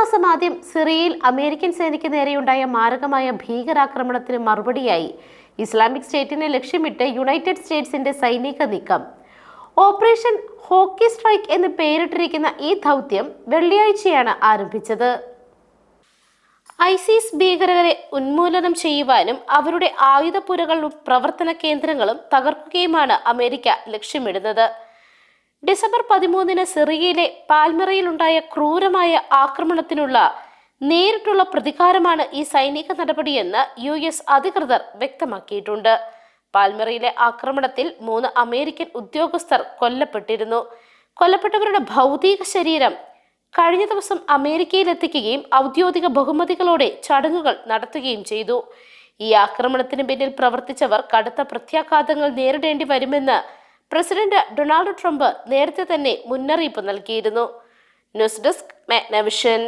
മാസം ആദ്യം സിറിയയിൽ അമേരിക്കൻ സേനയ്ക്ക് നേരെയുണ്ടായ മാരകമായ ഭീകരാക്രമണത്തിന് മറുപടിയായി. ഇസ്ലാമിക് സ്റ്റേറ്റിനെ ലക്ഷ്യമിട്ട് യുണൈറ്റഡ് സ്റ്റേറ്റ്സിന്റെ സൈനിക നീക്കം. ഓപ്പറേഷൻ ഹോക്കി സ്ട്രൈക്ക് എന്ന് പേരിട്ടിരിക്കുന്ന ഈ ദൗത്യം വെള്ളിയാഴ്ചയാണ് ആരംഭിച്ചത്. ഐസിസ് ഭീകരരെ ഉന്മൂലനം ചെയ്യുവാനും അവരുടെ ആയുധപ്പുരകളും പ്രവർത്തന കേന്ദ്രങ്ങളും തകർക്കുകയുമാണ് അമേരിക്ക ലക്ഷ്യമിടുന്നത്. ഡിസംബർ പതിമൂന്നിന് സിറിയയിലെ പാൽമിറയിലുണ്ടായ ക്രൂരമായ ആക്രമണത്തിനുള്ള നേരിട്ടുള്ള പ്രതികാരമാണ് ഈ സൈനിക നടപടിയെന്ന് യു എസ് അധികൃതർ വ്യക്തമാക്കിയിട്ടുണ്ട്. പാൽമിറയിലെ ആക്രമണത്തിൽ മൂന്ന് അമേരിക്കൻ ഉദ്യോഗസ്ഥർ കൊല്ലപ്പെട്ടിരുന്നു. കൊല്ലപ്പെട്ടവരുടെ ഭൗതിക ശരീരം കഴിഞ്ഞ ദിവസം അമേരിക്കയിലെത്തിക്കുകയും ഔദ്യോഗിക ബഹുമതികളോടെ ചടങ്ങുകൾ നടത്തുകയും ചെയ്തു. ഈ ആക്രമണത്തിന് പിന്നിൽ പ്രവർത്തിച്ചവർ കടുത്ത പ്രത്യാഘാതങ്ങൾ നേരിടേണ്ടി വരുമെന്ന് പ്രസിഡന്റ് ഡൊണാൾഡ് ട്രംപ് നേരത്തെ തന്നെ മുന്നറിയിപ്പ് നൽകിയിരുന്നു. News desk magnavision.